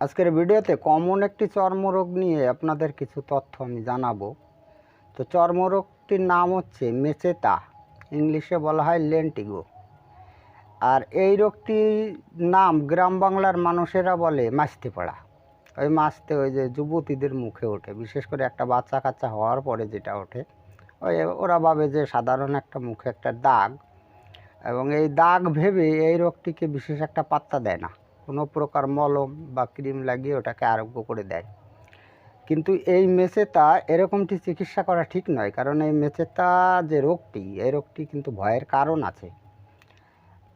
আজকের ভিডিওতে কমন একটি চর্মরোগ নিয়ে আপনাদের কিছু তথ্য আমি জানাব। তো চর্মরোগটির নাম হচ্ছে মেচেতা, ইংলিশে বলা হয় লেন্টিগো। আর এই রোগটির নাম গ্রাম বাংলার মানুষেরা বলে মাস্তি পড়া ওই মাস্তে ওই যে যুবতীদের মুখে ওঠে, বিশেষ করে একটা বাচ্চা কাচ্চা হওয়ার পরে যেটা ওঠে, ওই ওরা ভাবে যে সাধারণ একটা মুখে একটা দাগ। এবং এই দাগ ভেবে এই রোগটিকে বিশেষ একটা পাত্তা দেয় না। কোনো প্রকার মলম বা ক্রিম লাগিয়ে ওটাকে আরোগ্য করে দেয়। কিন্তু এই মেচেতা এরকমটি চিকিৎসা করা ঠিক নয়, কারণ এই মেচেতা যে রোগটি, এই রোগটি কিন্তু ভয়ের কারণ আছে।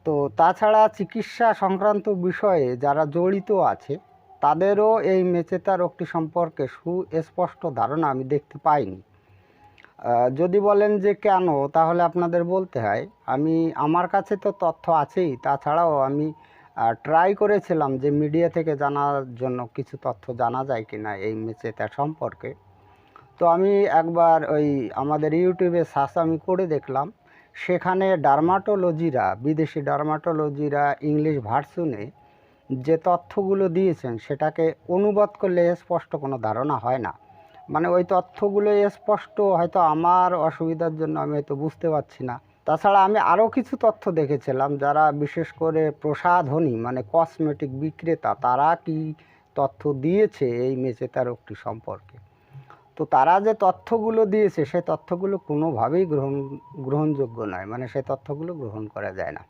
তো তাছাড়া চিকিৎসা সংক্রান্ত বিষয়ে যারা জড়িত আছে, তাদেরও এই মেচেতা রোগটি সম্পর্কে সুস্পষ্ট ধারণা আমি দেখতে পাইনি। যদি বলেন যে কেন, তাহলে আপনাদের বলতে হয়, আমি, আমার কাছে তো তথ্য আছেই, তাছাড়াও আমি ট্রাই করেছিলাম যে মিডিয়া থেকে জানার জন্য কিছু তথ্য জানা যায় কি না এই মেচেতা সম্পর্কে। তো আমি একবার ওই আমাদের ইউটিউবে সার্চ আমি করে দেখলাম, সেখানে ডার্মাটোলজিরা বিদেশি ডার্মাটোলজিরা ইংলিশ ভার্সনে যে তথ্যগুলো দিয়েছেন, সেটাকে অনুবাদ করলে স্পষ্ট কোনো ধারণা হয় না। মানে ওই তথ্যগুলো স্পষ্ট, হয়তো আমার অসুবিধার জন্য আমি হয়তো বুঝতে পারছি না। তাছাড়া আমি আরও কিছু তথ্য দেখেছিলাম যারা বিশেষ করে প্রসাধনী মানে কসমেটিক বিক্রেতা, তারা কি তথ্য দিয়েছে এই মেচেতা রোগটি সম্পর্কে? তো তারা যে তথ্যগুলো দিয়েছে সেই তথ্যগুলো কোনোভাবেই গ্রহণ, গ্রহণযোগ্য নয় মানে সেই তথ্যগুলো গ্রহণ করা যায় না।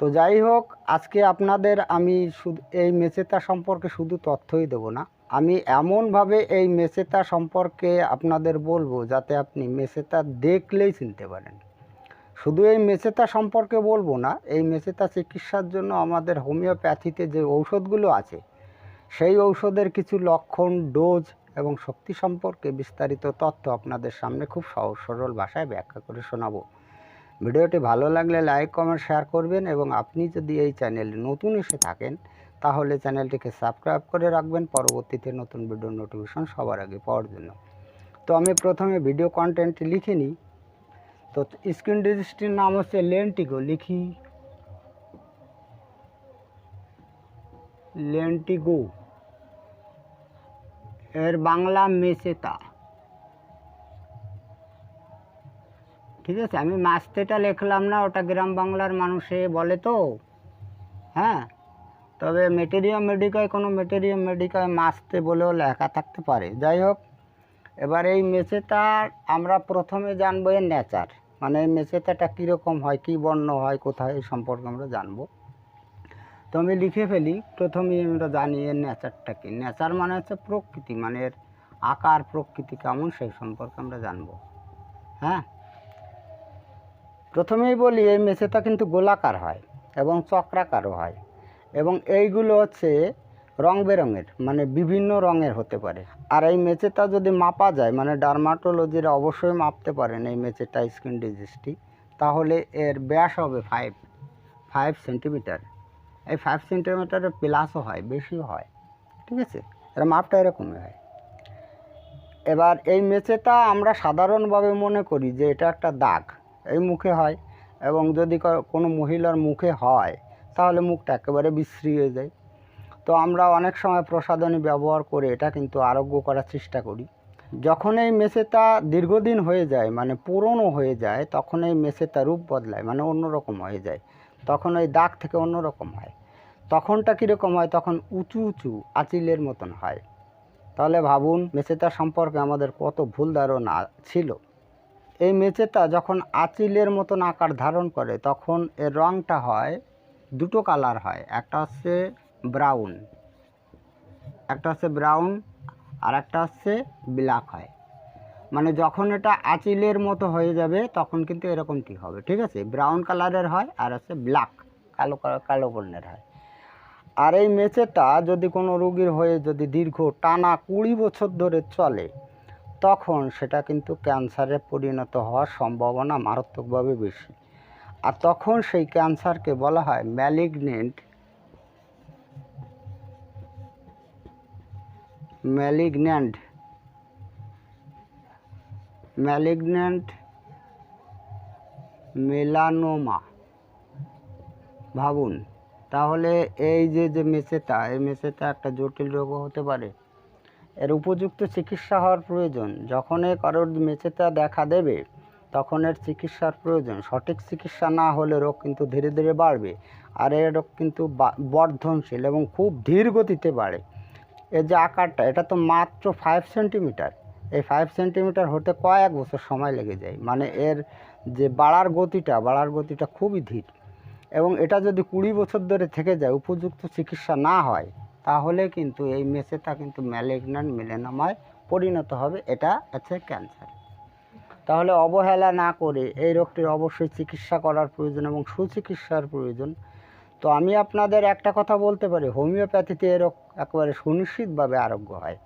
তো যাই হোক, আজকে আপনাদের আমি শুধু এই মেচেতা সম্পর্কে শুধু তথ্যই দেবো না, আমি এমনভাবে এই মেচেতা সম্পর্কে আপনাদের বলব যাতে আপনি মেচেতা দেখলেই চিনতে পারেন। শুধু এই মেচেতা সম্পর্কে বলব না, এই মেচেতা চিকিৎসার জন্য আমাদের হোমিওপ্যাথিতে যে ঔষধগুলো আছে, সেই ঔষধের কিছু লক্ষণ, ডোজ এবং শক্তি সম্পর্কে বিস্তারিত তথ্য আপনাদের সামনে খুব সহজ সরল ভাষায় ব্যাখ্যা করে শোনাবো। ভিডিওটি ভালো লাগলে লাইক, কমেন্ট, শেয়ার করবেন এবং আপনি যদি এই চ্যানেলে নতুন এসে থাকেন, তাহলে চ্যানেলটিকে সাবস্ক্রাইব করে রাখবেন। পরবর্তীতে নতুন ভিডিও নোটিফিকেশন সবার আগে পাওয়ার জন্য। তো আমি প্রথমে ভিডিও কন্টেন্ট লিখে নিই। তো স্ক্রিন ডিজিজটির নাম হচ্ছে লেন্টিগো, লিখি। লেন্টিগো। এর বাংলা মেচেতা ঠিক আছে, আমি মাস্তেটা লিখলাম না, ওটা গ্রাম বাংলার মানুষে বলে তো। হ্যাঁ তবে মেটেরিয়াম মেডিকায়, কোনো মেটেরিয়াম মেডিকায় মাস্তে বলেও লেখা থাকতে পারে। যাই হোক, এবার এই মেচেতার আমরা প্রথমে জানব এর নেচার। মানে মেচেতাটা কীরকম হয়, কী বর্ণ হয়, কোথায় এই সম্পর্কে আমরা জানব। তো আমি লিখে ফেলি, প্রথমেই আমরা জানি, এর নেচারটা কি? নেচার মানে হচ্ছে প্রকৃতি মানে এর আকার, প্রকৃতি কেমন সেই সম্পর্কে আমরা জানব। হ্যাঁ? প্রথমেই বলি, এই মেচেতা কিন্তু গোলাকার হয় এবং চক্রাকারও হয়। এবং এইগুলো হচ্ছে রং বেরঙের মানে বিভিন্ন রঙের হতে পারে। আর এই মেচেটা যদি মাপা যায় মানে ডার্মাটোলজিরা অবশ্যই মাপতে পারেন এই মেচেটা স্কিন ডিজিজটি তাহলে এর ব্যাস হবে ফাইভ ফাইভ সেন্টিমিটার এই ফাইভ সেন্টিমিটারের প্লাসও হয়, বেশিও হয়, ঠিক আছে? এর মাপটা এরকমই হয়। এবার এই মেচেটা আমরা সাধারণভাবে মনে করি যে এটা একটা দাগ, এই মুখে হয়, এবং যদি কোনো মহিলার মুখে হয়, তাহলে মুখটা একেবারে বিশ্রী হয়ে যায়। তো আমরা অনেক সময় প্রসাধনী ব্যবহার করে এটা কিন্তু আরোগ্য করার চেষ্টা করি। যখন এই মেসেটা দীর্ঘদিন হয়ে যায় মানে পুরনো হয়ে যায়, তখন এই মেসেটা রূপ বদলায় মানে অন্যরকম হয়ে যায়। তখন ওই দাগ থেকে অন্যরকম হয়। তখনটা কীরকম হয়? তখন উঁচু উঁচু, আচিলের মতন হয়। তাহলে ভাবুন মেচেতা সম্পর্কে আমাদের কত ভুল ধারণা ছিল। এই মেচেতা যখন আচিলের মতন আকার ধারণ করে, তখন এর রঙটা হয়, দুটো কালার হয়। একটা হচ্ছে ব্রাউন। একটা হচ্ছে ব্রাউন আর একটা হচ্ছে ব্ল্যাক হয়। মানে যখন এটা আচিলের মতো হয়ে যাবে, তখন কিন্তু এরকমটি হবে, ঠিক আছে? ব্রাউন কালারের হয়, আর হচ্ছে ব্ল্যাক, কালো কালো- বর্ণের হয়। আর এই মেচেটা যদি কোনো রোগীর হয়ে যদি দীর্ঘ টানা কুড়ি বছর ধরে চলে, তখন সেটা কিন্তু ক্যান্সারে পরিণত হওয়ার সম্ভাবনা মারাত্মকভাবে বেশি। আর তখন সেই ক্যান্সারকে বলা হয় ম্যালিগনেন্ট ম্যালিগন্যান্ট ম্যালিগন্যান্ট মেলানোমা। ভাবুন, তাহলে এই যে যে মেসেতা, এই মেসেতা একটা জটিল রোগও হতে পারে। এর উপযুক্ত চিকিৎসা হওয়ার প্রয়োজন। যখনই কারোর মেচেতা দেখা দেবে, তখন এর চিকিৎসার প্রয়োজন। সঠিক চিকিৎসা না হলে রোগ কিন্তু ধীরে ধীরে বাড়বে। আর এই রোগ কিন্তু বর্ধনশীল এবং খুব ধীর গতিতে বাড়ে। এর যে আকারটা, এটা তো মাত্র ফাইভ সেন্টিমিটার এই ফাইভ সেন্টিমিটার হতে কয়েক বছর সময় লেগে যায়। মানে এর যে বাড়ার গতিটা বাড়ার গতিটা খুবই ধীর। এবং এটা যদি কুড়ি বছর ধরে থেকে যায়, উপযুক্ত চিকিৎসা না হয়, তাহলে কিন্তু এই মেসেটা কিন্তু ম্যালেগন্যান্ট মেলেনামায় পরিণত হবে। এটা আছে ক্যান্সার তাহলে অবহেলা না করে এই রোগটির অবশ্যই চিকিৎসা করার প্রয়োজন এবং সুচিকিৎসার প্রয়োজন। তো আমি আপনাদের একটা কথা বলতে পারি, হোমিওপ্যাথিতে এ রোগ একেবারে সুনিশ্চিতভাবে আরোগ্য হয়।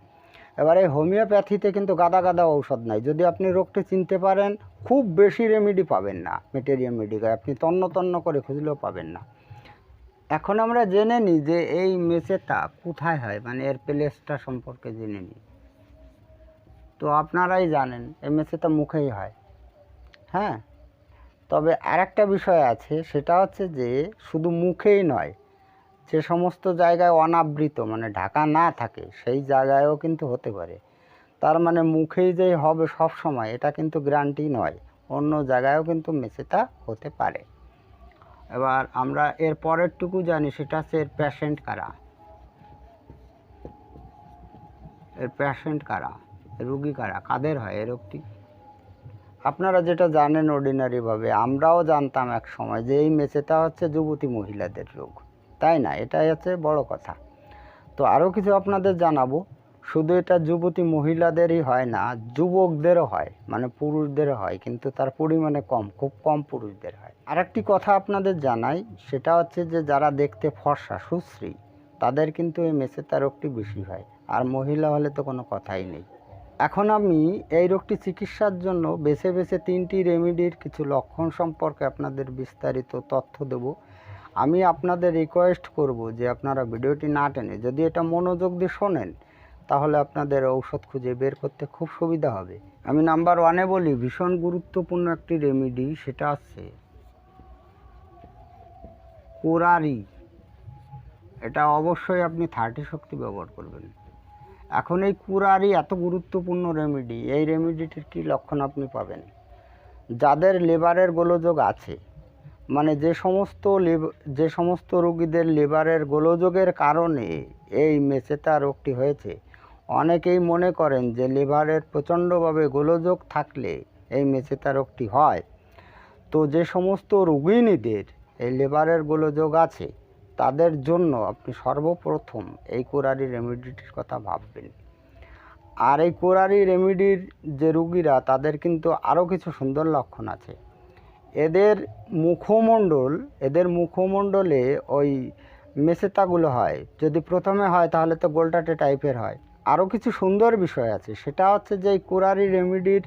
এবার হোমিওপ্যাথিতে কিন্তু গাদা গাদা ঔষধ নাই। যদি আপনি রোগটি চিনতে পারেন, খুব বেশি রেমেডি পাবেন না মেটেরিয়াম মেডিকাল আপনি তন্ন তন্ন করে খুঁজলেও পাবেন না। এখন আমরা জেনে নিই যে এই মেসেটা কোথায় হয় মানে এর প্লেসটা সম্পর্কে জেনে নিই। তো আপনারাই জানেন, এই মেসেটা মুখেই হয়। হ্যাঁ? তবে আরেকটা বিষয় আছে, সেটা হচ্ছে যে শুধু মুখেই নয় যে সমস্ত জায়গায় অনাবৃত মানে ঢাকা না থাকে, সেই জায়গায়ও কিন্তু হতে পারে। তার মানে মুখেই যে হবে সব সময়, এটা কিন্তু গ্যারান্টি নয়। অন্য জায়গায়ও কিন্তু মেসেটা হতে পারে। এবার আমরা এর পরেরটুকু জানি, সেটা হচ্ছে এর প্যাশেন্ট কারা। এর প্যাশেন্ট কারা রুগী কারা, কাদের হয় এ রোগটি? আপনারা যেটা জানেন অর্ডিনারিভাবে আমরাও জানতাম এক সময় যে এই মেসেটা হচ্ছে যুবতী মহিলাদের রোগ। তাই না? এটাই হচ্ছে বড় কথা। তো আরও কিছু আপনাদের জানাব। শুধু এটা যুবতী মহিলাদেরই হয় না, যুবকদেরও হয় মানে পুরুষদেরও হয়, কিন্তু তার পরিমাণে কম, খুব কম পুরুষদের হয়। আরেকটি কথা আপনাদের জানাই, সেটা হচ্ছে যে যারা দেখতে ফর্সা, সুশ্রী, তাদের কিন্তু এই মেসেতা রোগটি বেশি হয়, আর মহিলা হলে তো কোনো কথাই নেই। এখন আমি এই রোগটি চিকিৎসার জন্য বেছে বেছে তিনটি রেমেডির কিছু লক্ষণ সম্পর্কে আপনাদের বিস্তারিত তথ্য দেব। আমি আপনাদের রিকোয়েস্ট করব যে আপনারা ভিডিওটি না টেনে, যদি এটা মনোযোগ দিয়ে শোনেন, তাহলে আপনাদের ঔষধ খুঁজে বের করতে খুব সুবিধা হবে। আমি নাম্বার ওয়ানে বলি, ভীষণ গুরুত্বপূর্ণ একটি রেমেডি সেটা আছে। কোরারি। এটা অবশ্যই আপনি থার্টি শক্তি ব্যবহার করবেন। এখন এই কুরারি এত গুরুত্বপূর্ণ রেমেডি এই রেমেডিটির কী লক্ষণ আপনি পাবেন? যাদের লেবারের গোলযোগ আছে মানে যে সমস্ত যে সমস্ত রোগীদের লিভারের গোলযোগের কারণে এই মেচেতা রোগটি হয়েছে, অনেকেই মনে করেন যে লিভারের প্রচণ্ডভাবে গোলযোগ থাকলে এই মেচেতা রোগটি হয়। তো যে সমস্ত রোগিণীদের এই লিভারের গোলযোগ আছে, তাদের জন্য আপনি সর্বপ্রথম এই কোরারি রেমেডিটির কথা ভাববেন। আর এই কোরারি রেমেডির যে রুগীরা, তাদের কিন্তু আরও কিছু সুন্দর লক্ষণ আছে। এদের মুখমণ্ডল, এদের মুখমণ্ডলে ওই মেসেতাগুলো হয়। যদি প্রথমে হয়, তাহলে তো গোলটাটে টাইপের হয়। আরও কিছু সুন্দর বিষয় আছে। সেটা হচ্ছে যে, এই কোরারি রেমেডির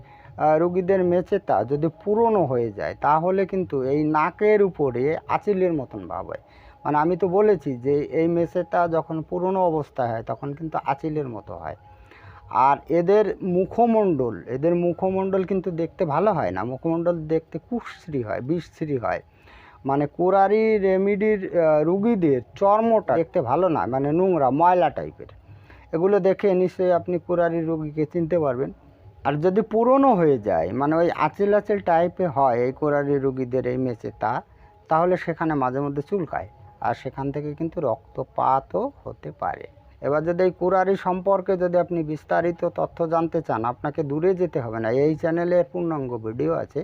রুগীদের মেচেতা যদি পুরনো হয়ে যায়, তাহলে কিন্তু এই নাকের উপরে আঁচিলের মতন ভাব হয়। মানে আমি তো বলেছি যে, এই মেসেটা যখন পুরনো অবস্থায় হয়, তখন কিন্তু আঁচিলের মতো হয়। আর এদের মুখমণ্ডল এদের মুখমণ্ডল কিন্তু দেখতে ভালো হয় না। মুখমণ্ডল দেখতে কুশ্রী হয় বিশ্রী হয়। মানে কোরারি রেমিডির রুগীদের চর্মটা দেখতে ভালো না মানে নোংরা, ময়লা টাইপের। এগুলো দেখে নিশ্চয়ই আপনি কোরারি রুগীকে চিনতে পারবেন। আর যদি পুরনো হয়ে যায় মানে ওই আঁচিল আঁচিল টাইপে হয় এই কোরারি রুগীদের এই মেচে, তা তাহলে সেখানে মাঝে মধ্যে চুলকায়। আর সেখান থেকে কিন্তু রক্তপাতও হতে পারে। এবার যদি এই কুরারি সম্পর্কে যদি আপনি বিস্তারিত তথ্য জানতে চান, আপনাকে দূরে যেতে হবে না। এই চ্যানেলের পূর্ণাঙ্গ ভিডিও আছে।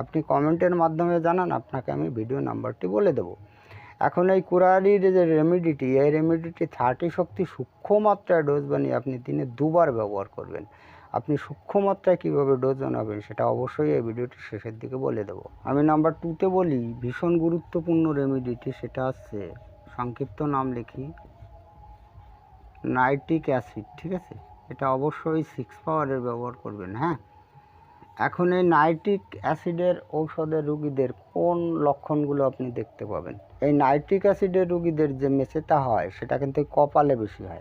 আপনি কমেন্টের মাধ্যমে জানান, আপনাকে আমি ভিডিও নাম্বারটি বলে দেবো। এখন এই কুরারির যে রেমিডিটি, এই রেমেডিটি থার্টি শক্তি সূক্ষ্ম মাত্রায় ডোজ বানিয়ে আপনি দিনে দুবার ব্যবহার করবেন। আপনি সূক্ষ্ম মাত্রায় কীভাবে ডোজ বানাবেন সেটা অবশ্যই এই ভিডিওটি শেষের দিকে বলে দেবো। আমি নাম্বার টুতে বলি, ভীষণ গুরুত্বপূর্ণ রেমিডিটি সেটা হচ্ছে, সংক্ষিপ্ত নাম লিখি। নাইট্রিক অ্যাসিড, ঠিক আছে? এটা অবশ্যই সিক্স পাওয়ারের ব্যবহার করবেন হ্যাঁ? এখন এই নাইট্রিক অ্যাসিডের ঔষধের রুগীদের কোন লক্ষণগুলো আপনি দেখতে পাবেন? এই নাইট্রিক অ্যাসিডের রুগীদের যে মেসেটা হয়, সেটা কিন্তু কপালে বেশি হয়।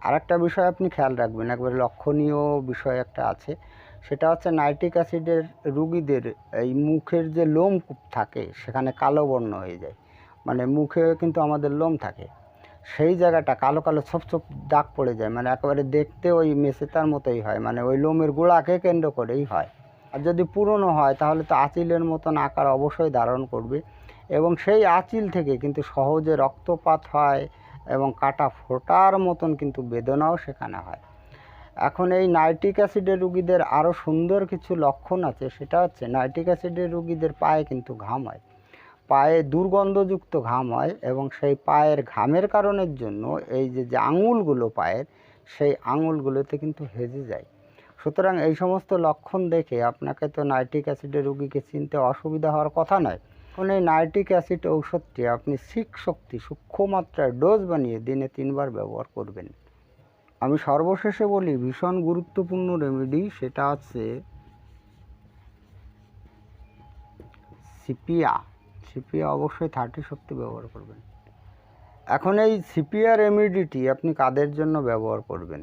আরেকটা বিষয় আপনি খেয়াল রাখবেন, একবারে লক্ষণীয় বিষয় একটা আছে। সেটা হচ্ছে নাইট্রিক অ্যাসিডের রুগীদের এই মুখের যে লোমকূপ থাকে, সেখানে কালো বর্ণ হয়ে যায়। মানে মুখে কিন্তু আমাদের লোম থাকে। সেই জায়গাটা কালো কালো ছোপ ছোপ দাগ পড়ে যায় মানে একেবারে দেখতে ওই মেসেতার মতোই হয় মানে ওই লোমের গোড়াকে কেন্দ্র করেই হয়। আর যদি পুরনো হয়, তাহলে তো আঁচিলের মতন আকার অবশ্যই ধারণ করবে। এবং সেই আঁচিল থেকে কিন্তু সহজে রক্তপাত হয় এবং কাটা ফোটার মতন কিন্তু বেদনাও সেখানে হয়। এখন এই নাইট্রিক অ্যাসিডের রুগীদের আরও সুন্দর কিছু লক্ষণ আছে, সেটা হচ্ছে নাইট্রিক অ্যাসিডের রুগীদের পায়ে কিন্তু ঘাম হয়। পায়ে দুর্গন্ধযুক্ত ঘাম হয় এবং সেই পায়ের ঘামের কারণের জন্য এই যে যে আঙুলগুলো পায়ের, সেই আঙুলগুলোতে কিন্তু হেজে যায়। সুতরাং এই সমস্ত লক্ষণ দেখে আপনাকে তো নাইট্রিক অ্যাসিডের রুগীকে চিনতে অসুবিধা হওয়ার কথা নয়। এখন এই নাইট্রিক অ্যাসিড ঔষধটি আপনি সিক শক্তি, সূক্ষ্ম মাত্রায় ডোজ বানিয়ে দিনে তিনবার ব্যবহার করবেন। আমি সর্বশেষে বলি, ভীষণ গুরুত্বপূর্ণ রেমেডি সেটা হচ্ছে সিপিয়া। সিপিয়া অবশ্যই থার্টি শক্তি ব্যবহার করবেন। এখন এই সিপিয়া রেমেডিটি আপনি কাদের জন্য ব্যবহার করবেন?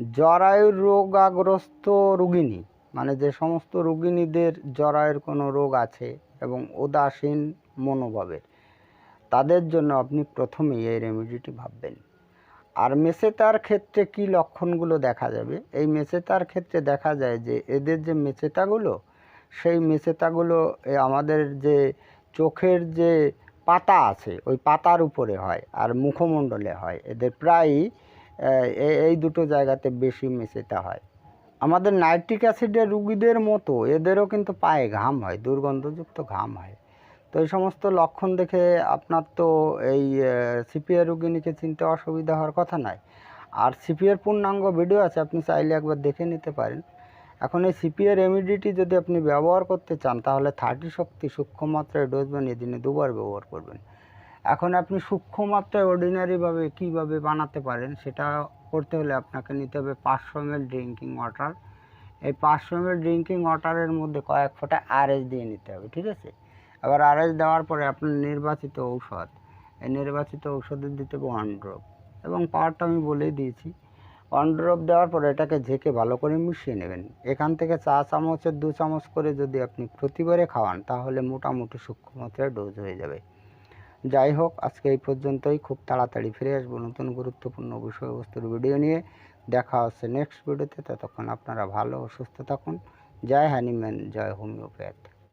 জরায়ুর রোগাগ্রস্ত রোগিণী মানে যে সমস্ত রোগিণীদের জরায়ুর কোনো রোগ আছে এবং উদাসীন মনোভাবের, তাদের জন্য আপনি প্রথমেই এই রেমিডিটি ভাববেন। আর মেসেতার ক্ষেত্রে কি লক্ষণগুলো দেখা যাবে? এই মেসেতার ক্ষেত্রে দেখা যায় যে এদের যে মেচেতাগুলো, সেই মেচেতাগুলো আমাদের যে চোখের যে পাতা আছে, ওই পাতার উপরে হয় আর মুখমণ্ডলে হয়। এদের প্রায়ই এই দুটো জায়গাতে বেশি মেচেতা হয়। আমাদের নাইট্রিক অ্যাসিডের রুগীদের মতো এদেরও কিন্তু পায়ে ঘাম হয়, দুর্গন্ধযুক্ত ঘাম হয়। তো এই সমস্ত লক্ষণ দেখে আপনার তো এই সিপিআর রুগিনীকে চিনতে অসুবিধা হওয়ার কথা নয়। আর সিপিআর পূর্ণাঙ্গ ভিডিও আছে, আপনি চাইলে একবার দেখে নিতে পারেন। এখন এই সিপিআর রেমিডিটি যদি আপনি ব্যবহার করতে চান, তাহলে থার্টি শক্তি সূক্ষ্ম মাত্রায় ডোজ বানিয়ে দিনে দুবার ব্যবহার করবেন। এখন আপনি সূক্ষ্ম মাত্রায় অর্ডিনারিভাবে কীভাবে বানাতে পারেন, সেটা করতে হলে আপনাকে নিতে হবে পাঁচশো এম ড্রিঙ্কিং ওয়াটার এই পাঁচশো এম ড্রিঙ্কিং ওয়াটারের মধ্যে কয়েক ফোঁটা আরএস দিয়ে নিতে হবে, ঠিক আছে? এবার আরএস দেওয়ার পরে আপনার নির্বাচিত ঔষধ। এই নির্বাচিত ঔষধের দিতে হবে ওয়ান ড্রপ এবং পাওয়ারটা আমি বলেই দিয়েছি ওয়ান ড্রপ দেওয়ার পরে এটাকে ঝেঁকে ভালো করে মিশিয়ে নেবেন। এখান থেকে চা চামচের দু চামচ করে যদি আপনি প্রতিবারে খাওয়ান, তাহলে মোটামুটি সূক্ষ্ম মাত্রায় ডোজ হয়ে যাবে। যাই হোক, আজকে এই পর্যন্তই। খুব তাড়াতাড়ি ফিরে আসব নতুন গুরুত্বপূর্ণ বিষয়বস্তুর ভিডিও নিয়ে। দেখা হচ্ছে নেক্সট ভিডিওতে ততক্ষণ আপনারা ভালো ও সুস্থ থাকুন। জয় হ্যানিম্যান জয় হোমিওপ্যাথ।